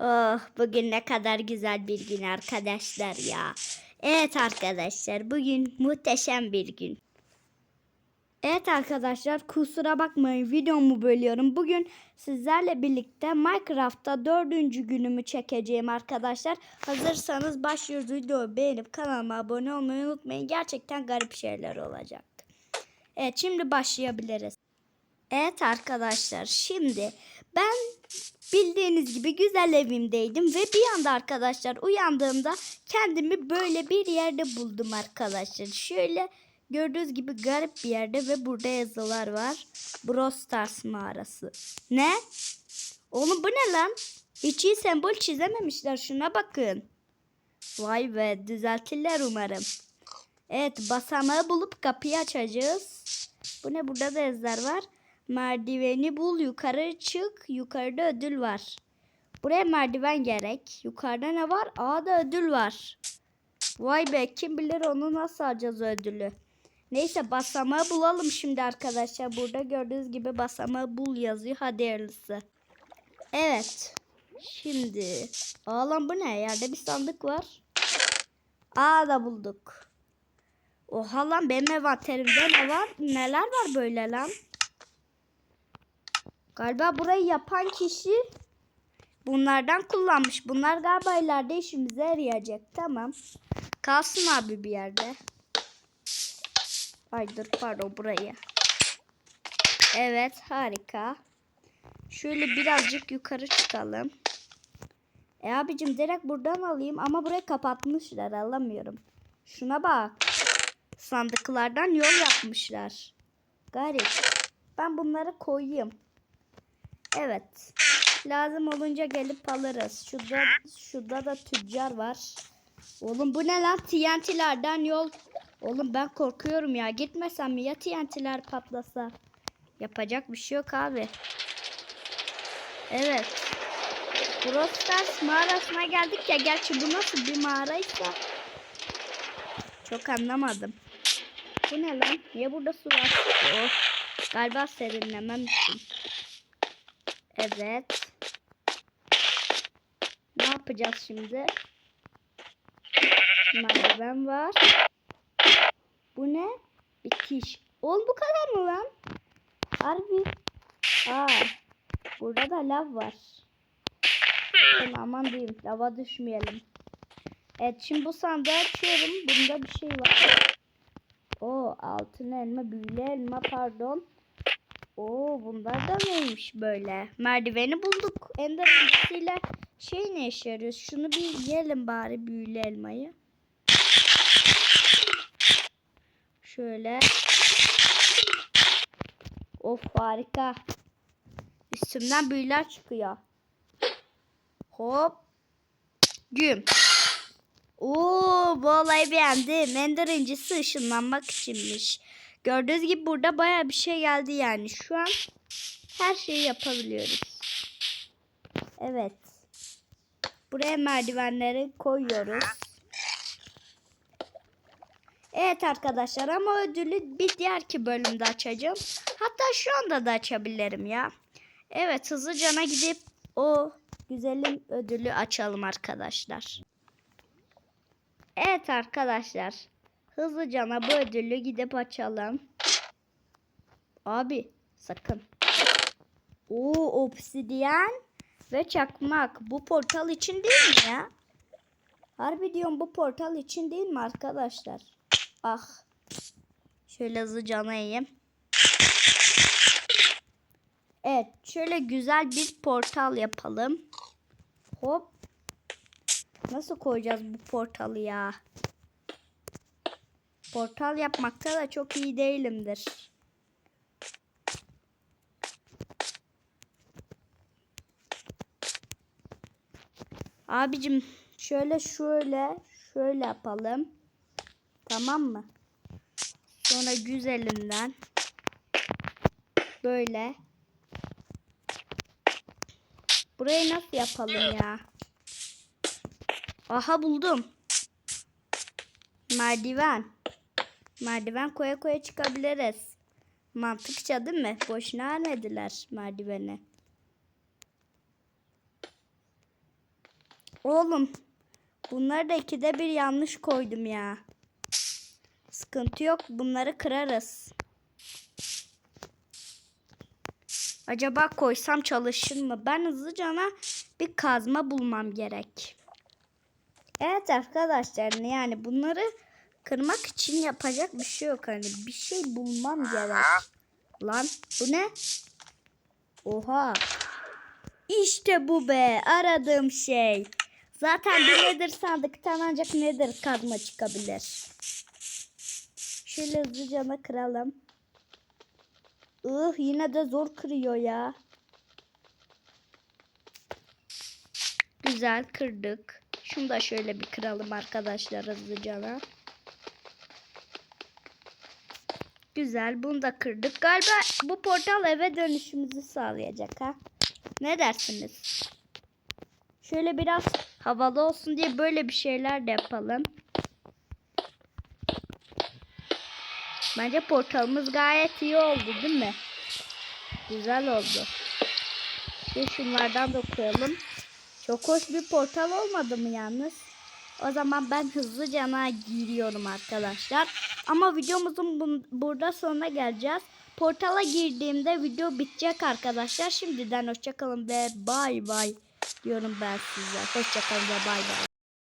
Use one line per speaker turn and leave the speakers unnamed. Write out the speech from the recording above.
Oh bugün ne kadar güzel bir gün arkadaşlar ya. Evet arkadaşlar bugün muhteşem bir gün. Evet arkadaşlar kusura bakmayın videomu bölüyorum. Bugün sizlerle birlikte Minecraft'ta dördüncü günümü çekeceğim arkadaşlar. Hazırsanız başlıyoruz videoyu beğenip kanalıma abone olmayı unutmayın. Gerçekten garip şeyler olacak. Evet şimdi başlayabiliriz. Evet arkadaşlar şimdi ben bildiğiniz gibi güzel evimdeydim ve bir anda arkadaşlar uyandığımda kendimi böyle bir yerde buldum arkadaşlar. Şöyle gördüğünüz gibi garip bir yerde ve burada yazılar var. Brawl Stars mağarası. Ne? Oğlum bu ne lan? Hiç iyi sembol çizememişler şuna bakın. Vay be düzeltirler umarım. Evet basamağı bulup kapıyı açacağız. Bu ne burada da yazılar var. Merdiveni bul yukarı çık. Yukarıda ödül var. Buraya merdiven gerek. Yukarıda ne var? A'da ödül var. Vay be kim bilir onu nasıl alacağız ödülü. Neyse basamağı bulalım şimdi arkadaşlar. Burada gördüğünüz gibi basamağı bul yazıyor. Hadi hayırlısı. Evet. Şimdi. Aa lan bu ne? Yerde bir sandık var. Aa da bulduk. Oha lan benim envanterimde ne var? Neler var böyle lan? Galiba burayı yapan kişi bunlardan kullanmış. Bunlar galiba ileride işimize yarayacak. Tamam. Kalsın abi bir yerde. Ay dur pardon burayı. Evet harika. Şöyle birazcık yukarı çıkalım. E abicim direkt buradan alayım ama burayı kapatmışlar alamıyorum. Şuna bak. Sandıklardan yol yapmışlar. Garip. Ben bunları koyayım. Evet. Lazım olunca gelip alırız. Şurada, şurada da tüccar var. Oğlum bu ne lan? TNT'lerden yol. Oğlum ben korkuyorum ya. Gitmesem mi? Ya TNT'ler patlasa? Yapacak bir şey yok abi. Evet. Brawl Stars mağarasına geldik ya. Gerçi bu nasıl bir mağaraysa. Çok anlamadım. Bu ne lan? Niye burada su var? Oh. Galiba serinlemem için. Evet. Ne yapacağız şimdi? Merdiven var. Bu ne? Bitiş. Oğlum bu kadar mı lan? Harbi. Aa. Burada da lav var. Bakın aman diyeyim. Lava düşmeyelim. Evet şimdi bu sandığı açıyorum. Bunda bir şey var. O altın elma, büyülü elma pardon. Oo bunlar da neymiş böyle? Merdiveni bulduk. Ender elmasıyla şey ne işe yarıyor? Şunu bir yiyelim bari büyülü elmayı. Şöyle. Of harika. Üstümden büyüler çıkıyor. Hop. Güm. Oo bu olayı beğendim. Ender incisi ışınlanmak içinmiş. Gördüğünüz gibi burada baya bir şey geldi yani. Şu an her şeyi yapabiliyoruz. Evet. Buraya merdivenleri koyuyoruz. Evet arkadaşlar ama ödülü bir diğerki bölümde açacağım. Hatta şu anda da açabilirim ya. Evet hızlıcana gidip o güzelim ödülü açalım arkadaşlar. Evet arkadaşlar. Hızlıcana bu ödülü gidip açalım. Abi sakın. Oo obsidyen ve çakmak. Bu portal için değil mi ya? Harbi diyorum bu portal için değil mi arkadaşlar? Ah. Şöyle hızlıcana yiyeyim. Evet şöyle güzel bir portal yapalım. Hop. Nasıl koyacağız bu portalı ya? Portal yapmakta da çok iyi değilimdir. Abicim şöyle şöyle şöyle yapalım. Tamam mı? Sonra güzelinden böyle Burayı nasıl yapalım ya? Aha buldum. Merdiven. Merdiven koya koya çıkabiliriz. Mantıkça değil mi? Boşuna vermediler merdiveni. Oğlum bunları da ikide bir yanlış koydum ya. Sıkıntı yok bunları kırarız. Acaba koysam çalışır mı? Ben hızlıca bir kazma bulmam gerek. Evet arkadaşlar yani bunları kırmak için yapacak bir şey yok. Hani bir şey bulmam gerek. Lan bu ne? Oha. İşte bu be aradığım şey. Zaten bir nedir sandıktan ancak nedir kazma çıkabilir. Şöyle hızlıca kıralım. Ih yine de zor kırıyor ya. Güzel kırdık. Şunu da şöyle bir kıralım arkadaşlar hızlıca. Güzel bunu da kırdık. Galiba bu portal eve dönüşümüzü sağlayacak ha. Ne dersiniz? Şöyle biraz havalı olsun diye böyle bir şeyler de yapalım. Bence portalımız gayet iyi oldu değil mi? Güzel oldu. Şimdi şunlardan da koyalım. Çok hoş bir portal olmadı mı yalnız? O zaman ben hızlıca giriyorum arkadaşlar. Ama videomuzun bun- burada sonuna geleceğiz. Portala girdiğimde video bitecek arkadaşlar. Şimdiden hoşçakalın ve bay bay diyorum ben size. Hoşçakalın ve bay bay.